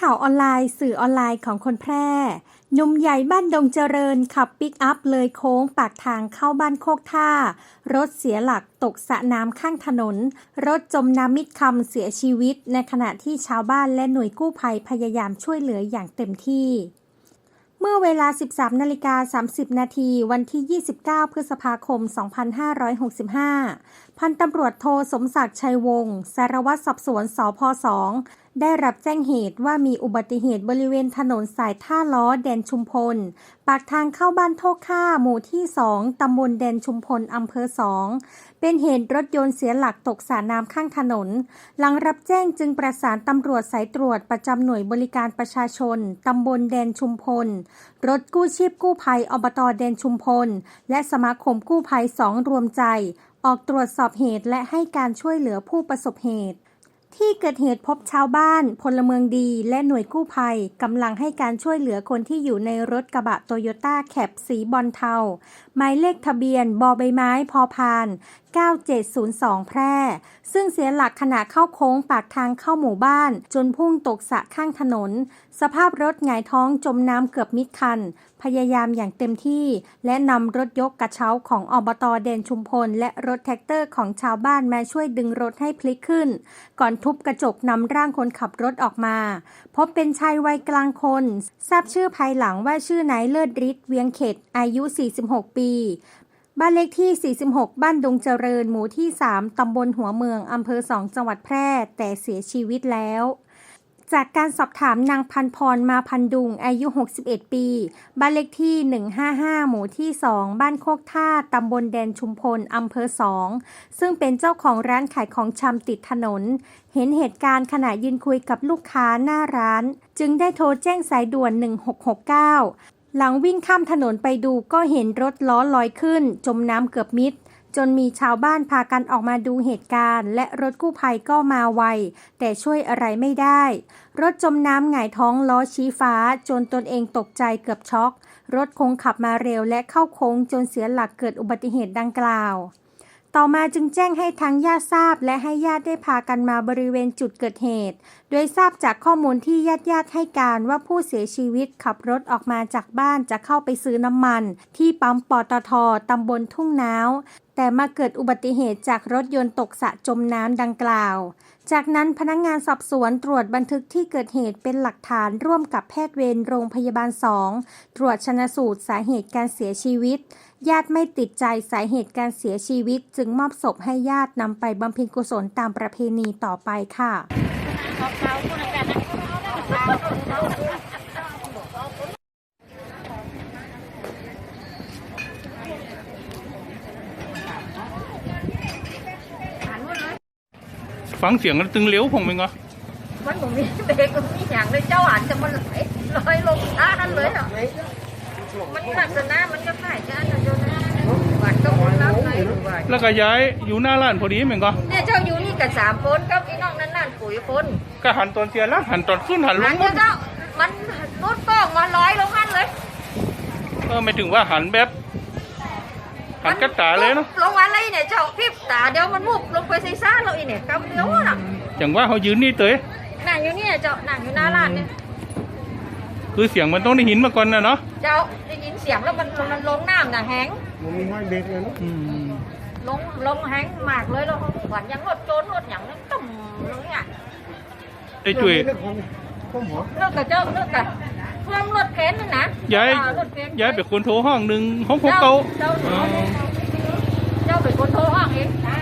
ข่าวออนไลน์สื่อออนไลน์ของคนแพร่หนุ่มใหญ่บ้านดงเจริญขับปิกอัพเลยโค้งปากทางเข้าบ้านโคกท่า รถเสียหลักตกสระน้ำข้างถนน รถจมน้ำมิดคำเสียชีวิต ในขณะที่ชาวบ้านและหน่วยกู้ภัยพยายามช่วยเหลืออย่างเต็มที่เมื่อเวลา 13 นาฬิกา 30 นาที วันที่ 29 พฤษภาคม 2565 พันตำรวจโทสมศักดิ์ชัยวงศ์สารวัตรสอบสวนสพ2 ได้รับแจ้งเหตุว่ามีอุบัติเหตุบริเวณถนนสายท่าล้อแดนชุมพล ปากทางเข้าบ้านโทกค่าหมู่ที่ 2 ตำบลแดนชุมพล อำเภอ 2 เป็นเหตุรถยนต์เสียหลักตกสระน้ำข้างถนน หลังรับแจ้งจึงประสานตำรวจสายตรวจประจำหน่วยบริการประชาชน ตำบลแดนชุมพล รถกู้ชีพกู้ภัยอบตแดนชุมพล และสมาคมกู้ภัยสองรวมใจ ออกตรวจสอบเหตุและให้การช่วยเหลือผู้ประสบเหตุ ที่เกิดเหตุพบชาวบ้าน พลเมืองดี และหน่วยกู้ภัยกำลังให้การช่วยเหลือคนที่อยู่ในรถกระบะโตโยต้าแคปสีบอลเทา หมายเลขทะเบียนบอใบไม้พอพาน 9702 แพร่ ซึ่งเสียหลักขณะเข้าโค้งปากทางเข้าหมู่บ้าน จนพุ่งตกสะข้างถนน สภาพรถหงายท้องจมน้ำเกือบมิดคัน พยายามอย่างเต็มที่ และนำรถยกกระเช้าของอบตเดนชุมพล และรถแท็กเตอร์ของชาวบ้านมาช่วยดึงรถให้พลิกขึ้น ก่อนทุบกระจกนำร่างคนขับรถออกมา พบเป็นชายวัยกลางคน ทราบชื่อภายหลังว่าชื่อนายเลิศฤทธิ์เวียงเขตอายุ 46 ปี บ้านเลขที่ 46 บ้านดงเจริญ หมู่ที่ 3 ตำบลหัวเมือง อำเภอ2จังหวัดแพร่ แต่เสียชีวิตแล้ว จากการสอบถามนางพันพรมาพันดุง อายุ 61 ปี บ้านเลขที่ 155 หมู่ที่ 2 บ้านโคกท่า ตำบลแดนชุมพล อำเภอ2ซึ่งเป็นเจ้าของร้านขายของชำติดถนน เห็นเหตุการณ์ขณะยืนคุยกับลูกค้าหน้าร้าน จึงได้โทรแจ้งสายด่วน 1669 หลังวิ่งข้ามถนนไปดูก็เห็นรถล้อลอยขึ้น จมน้ำเกือบมิด จนมีชาวบ้านพากันออกมาดูเหตุการณ์ และรถกู้ภัยก็มาไว แต่ช่วยอะไรไม่ได้ รถจมน้ำหงายท้องล้อชี้ฟ้า จนตนเองตกใจเกือบช็อก รถคงขับมาเร็วและเข้าโค้งจนเสียหลักเกิดอุบัติเหตุดังกล่าว ต่อมาจึงแจ้งให้ทางญาติทราบ และให้ญาติได้พากันมาบริเวณจุดเกิดเหตุโดยทราบจากข้อมูลที่ญาติญาติให้การว่าผู้เสียชีวิตขับรถออกมาจากบ้านจะเข้าไปซื้อน้ำมัน ที่ปั๊มปตทตำบลทุ่งน้าวแต่มาเกิดอุบัติเหตุจากรถยนต์ตกสะจมน้ำดังกล่าว จากนั้นพนักงานสอบสวนตรวจบันทึกที่เกิดเหตุเป็นหลักฐานร่วมกับแพทย์เวรโรงพยาบาลสองตรวจชนสูตรสาเหตุการเสียชีวิต ญาติไม่ติดใจสาเหตุการเสียชีวิต จึงมอบศพให้ญาตินำไปบำเพ็ญกุศลตามประเพณีต่อไปค่ะ ฟังเสียงแล้วตึงเหลวผมเองเหรอมันผมมีเบรกมันมีอย่างเลยเจ้าหันจะมันไหลลอยลงท่านั้นเลยอะมันลักษณะมันก็คล้ายกันนะโยนะหวานก็คนรับไหนหวานแล้วก็ย้ายอยู่หน้าร้านพอดีเหมือนก็เนี่ยเจ้าอยู่นี่กับสามคนกับไอ้น้องนั่นันปุ๋ยคนก็หันตอนเสียแล้วหันตอนขึ้นหันลหังหมเนี่ยดเจ้ามันรุดป้องมาลอยลงหันเลยเออไม่ถึงว่าหันแบบหันกระตาเลยเนาะลงมาเลยเนี่ยเจ้าพริบตาเดียวมันมุบลงไปใส่ซ่าเราอีเนี่ยกำเดียวน่ะอย่างว่าเขายืนนี่เตยนั่งอยู่เนี่ยเจ้านั่งอยู่หน้าร้านเนี่ยคือเสียงมันต้องได้หินมาก่อนนะเนาะเจ้าได้ยินเสียงแล้วมันมันลงน้ำน่ะแห้งมันมีห้อยเด็กเลยเนาะอืม ลงลงแห้งมากเลยแล้วเขาหวานยังรถโจรรถอย่างนั้นตุ่มลงเนี่ยได้ช่วยเรื่องของข้อหมอเลิกกับเจ้าเลิกกับเพิ่มรถเข็นนั่นนะย้ายอ่รถเข็นย้ายไปคนโทรห้องหนึ่งห้องหกเก้าเจ้าอ๋อเจ้าเป็นคนโทรห้องเองนะ